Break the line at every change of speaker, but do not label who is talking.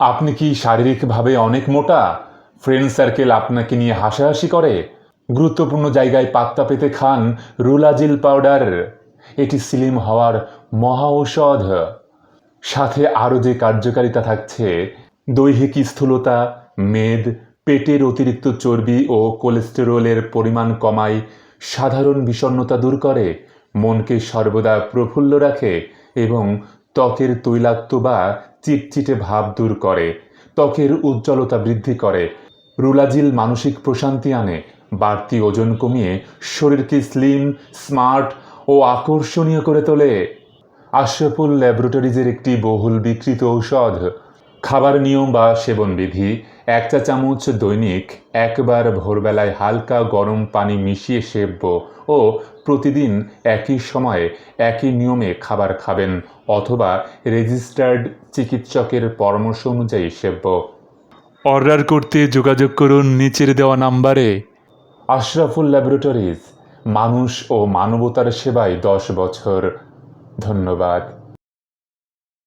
আপনি কি শারীরিকভাবে অনেক মোটা? ফ্রেন্ড সার্কেল আপনাকে নিয়ে হাসাহাসি করে? গুরুত্বপূর্ণ জায়গায় পাত্তা পেতে খান রুলাজিল পাউডার। এটি স্লিম হওয়ার মহা ঔষধ। সাথে আরও যে কার্যকারিতা থাকছে, দৈহিক স্থূলতা, মেদ, পেটের অতিরিক্ত চর্বি ও কোলেস্টেরলের পরিমাণ কমায় সাধারণ বিষণ্ণতা দূর করে, মনকে সর্বদা প্রফুল্ল রাখে এবং ত্বকের তৈলাক্ত বা চিটচিটে ভাব দূর করে, ত্বকের উজ্জ্বলতা বৃদ্ধি করে। রুলাজিল মানসিক প্রশান্তি আনে, বাড়তি ওজন কমিয়ে, শরীরকে স্লিম স্মার্ট ও আকর্ষণীয় করে তোলে। আশরাফুল ল্যাবরেটরিজের একটি বহুল বিকৃত ঔষধ খাবার নিয়ম বা সেবনবিধি এক চা চামচ দৈনিক একবার ভোরবেলায় হালকা গরম পানি মিশিয়ে সেব্য ও প্রতিদিন একই সময়ে একই নিয়মে খাবার খাবেন অথবা রেজিস্টার্ড চিকিৎসকের পরামর্শ অনুযায়ী সেব্য অর্ডার করতে যোগাযোগ করুন নিচের দেওয়া নাম্বারে। আশরাফুল ল্যাবরেটরিজ মানুষ ও মানবতার সেবায় দশ বছর। ধন্যবাদ।